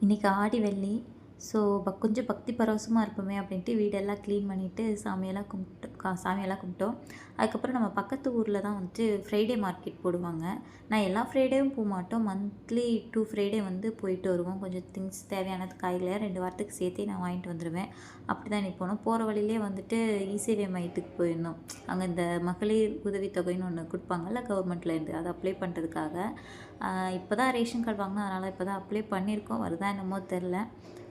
இன்றைக்கி ஆடி வெள்ளி ஸோ கொஞ்சம் பக்தி பரவசமாக இருப்போமே அப்படின்ட்டு வீடெல்லாம் க்ளீன் பண்ணிவிட்டு சாமியெல்லாம் கும்பிட்டு கா சாமியெல்லாம் கும்பிட்டோம். அதுக்கப்புறம் நம்ம பக்கத்து ஊரில் தான் வந்துட்டு ஃப்ரைடே மார்க்கெட் போடுவாங்க. நான் எல்லா ஃப்ரைடேவும் போக மாட்டோம். மந்த்லி டூ ஃப்ரைடே வந்து போயிட்டு வருவோம். கொஞ்சம் திங்ஸ் தேவையானது காய்களை ரெண்டு வாரத்துக்கு சேர்த்தே நான் வாங்கிட்டு வந்துடுவேன் அப்படி தான் இன்னைக்கு போனோம் போகிற வழியிலே வந்துட்டு இசேவை மையத்துக்கு போயிருந்தோம் அங்கே இந்த மகளிர் உதவித்தொகைன்னு ஒன்று கொடுப்பாங்கல்ல கவர்மெண்ட்லேருந்து அதை அப்ளை பண்ணுறதுக்காக இப்போ தான் ரேஷன் கார்டு வாங்கினோம். அதனால் இப்போ தான் அப்ளை பண்ணியிருக்கோம். வருதா என்னமோ தெரில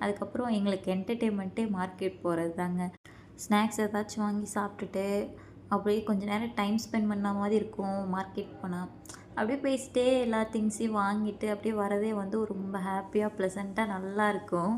அதுக்கப்புறம் எங்களுக்கு என்டர்டெயின்மெண்ட்டே மார்க்கெட் போகிறது தாங்க ஸ்நாக்ஸ் ஏதாச்சும் வாங்கி சாப்பிட்டுட்டு அப்படியே கொஞ்ச நேரம் டைம் ஸ்பெண்ட் பண்ண மாதிரி இருக்கும் மார்க்கெட் போனால் அப்படியே பேசிட்டே எல்லா திங்ஸையும் வாங்கிட்டு அப்படியே வரதே வந்து ஒரு ரொம்ப ஹாப்பியாக ப்ளசண்ட்டாக நல்லா இருக்கும்.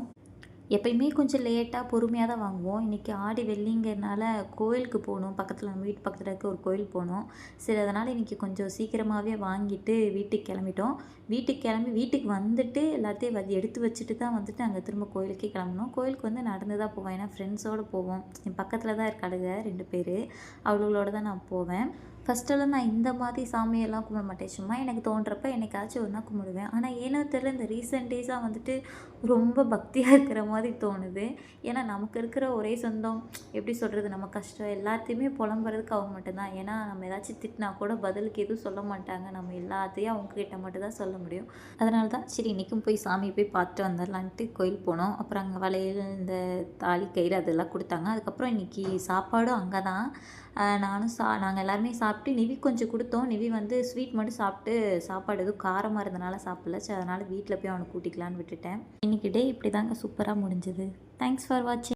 எப்பயுமே கொஞ்சம் லேட்டாக பொறுமையாக தான் வாங்குவோம். இன்றைக்கி ஆடி வெள்ளிங்கிறனால கோயிலுக்கு போகணும். பக்கத்தில் நம்ம வீட்டு பக்கத்தில் இருக்க ஒரு கோயில் போகணும் சரி அதனால் இன்றைக்கி கொஞ்சம் சீக்கிரமாகவே வாங்கிட்டு வீட்டுக்கு கிளம்பிட்டோம். வீட்டுக்கு கிளம்பி வீட்டுக்கு வந்துட்டு எல்லாத்தையும் வ- எடுத்து வச்சுட்டு தான் வந்துட்டு அங்கே திரும்ப கோயிலுக்கே கிளம்பணும் கோயிலுக்கு வந்து நடந்து தான் போவேன். ஏன்னா ஃப்ரெண்ட்ஸோடு போவோம். என் பக்கத்தில் தான் இருக்காளுங்க ரெண்டு பேர். அவளுகளோட தான் நான் போவேன். ஃபஸ்ட்டெல்லாம் நான் இந்த மாதிரி சாமியெல்லாம் கும்பிட மாட்டேன். சும்மா எனக்கு தோன்றப்ப என்னைக்காச்சும் ஒன்றா கும்பிடுவேன். ஆனால் ஏன்னா தெரியல இந்த ரீசெண்ட் டேஸாக வந்துட்டு ரொம்ப பக்தியாக இருக்கிற மாதிரி தோணுது. ஏன்னா நமக்கு இருக்கிற ஒரே சொந்தம் எப்படி சொல்கிறது நம்ம கஷ்டம் எல்லாத்தையுமே புலம்புறதுக்கு அவங்க மட்டும்தான். ஏன்னா நம்ம ஏதாச்சும் திட்டினா கூட பதிலுக்கு எதுவும் சொல்ல மாட்டாங்க. நம்ம எல்லாத்தையும் அவங்கக்கிட்ட மட்டும் தான் சொல்ல முடியும். அதனால தான் சரி இன்றைக்கும் போய் சாமி போய் பார்த்துட்டு வந்துடலான்ட்டு கோயில் போனோம். அப்புறம் அங்கே வளையல் இந்த தாலி கயிறு அதெல்லாம் கொடுத்தாங்க. அதுக்கப்புறம் இன்றைக்கி சாப்பாடும் அங்கே தான் நானும் சா நாங்கள் எல்லாருமே சாப்பிட்டு நிவி கொஞ்சம் கொடுத்தோம். நிவி வந்து ஸ்வீட் மட்டும் சாப்பிட்டு சாப்பாடு எதுவும் காரமாக இருந்தனால சாப்பிடல. சரி அதனால் வீட்டில் போய் அவனை கூட்டிக்கலான்னு விட்டுட்டேன். இன்றைக்கி டே இப்படி தாங்க சூப்பராக முடிஞ்சது. தேங்க்ஸ் ஃபார் வாட்சிங்